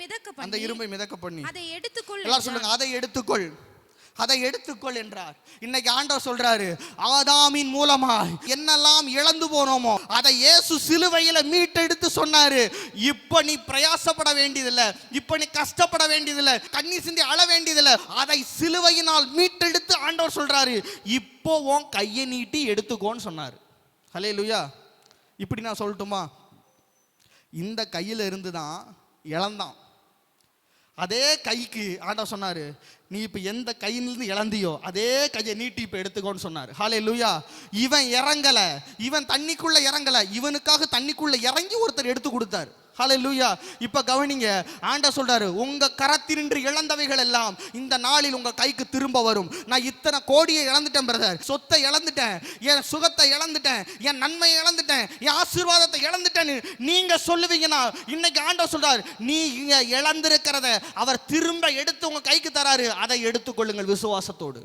மிதக்க அந்த பண்ணி இரும்பை மிதக்க பண்ணி. அதை எடுத்துக்கொள் எல்லாரும் சொல்லுங்க அதை எடுத்துக்கொள். அதை எடுத்துக்கொள் என்றார். இன்னைக்கு ஆண்டவர் சொல்றாரு ஆதாமின் மூலமா என்னெல்லாம் இழந்து போனோமோ அதை இயேசு சிலுவையில மீட்டெடுத்து சொன்னாரு. இப்ப நீ பிரயாசப்பட வேண்டியதில்லை. இப்ப நீ கஷ்டப்பட வேண்டியதில்லை. கண்ணீர் சிந்தி அழ வேண்டியதில்லை. அதை சிலுவையினால் மீட்டெடுத்து ஆண்டவர் சொல்றாரு. இப்போ உன் கையை நீட்டி எடுத்துக்கோன்னு சொன்னாரு. ஹலே லுயா இப்படி நான் சொல்லட்டுமா? இந்த கையில இருந்து தான் இழந்தான். அதே கைக்கு ஆண்டா சொன்னார் நீ இப்போ எந்த கையிலிருந்து இழந்தியோ அதே கையை நீட்டி இப்போ எடுத்துக்கோன்னு சொன்னார். ஹாலே லூயா இவன் இறங்கல. இவன் தண்ணிக்குள்ளே இறங்கல. இவனுக்காக தண்ணிக்குள்ளே இறங்கி ஒருத்தர் எடுத்து கொடுத்தாரு. ஹாலே லூயா இப்போ கவனிங்க ஆண்ட சொல்கிறாரு உங்க கரத்தினின்று இழந்தவைகள் எல்லாம் இந்த நாளில் உங்கள் கைக்கு திரும்ப வரும். நான் இத்தனை கோடியை இழந்துட்டேன் பிரதர் சொத்தை இழந்துட்டேன் என் சுகத்தை இழந்துட்டேன் என் நன்மையை இழந்துட்டேன் என் ஆசீர்வாதத்தை இழந்துட்டேன்னு நீங்கள் சொல்லுவீங்கன்னா இன்னைக்கு ஆண்டவர் சொல்கிறார் நீங்க இழந்திருக்கிறத அவர் திரும்ப எடுத்து உங்கள் கைக்கு தராரு. அதை எடுத்துக்கொள்ளுங்கள் விசுவாசத்தோடு.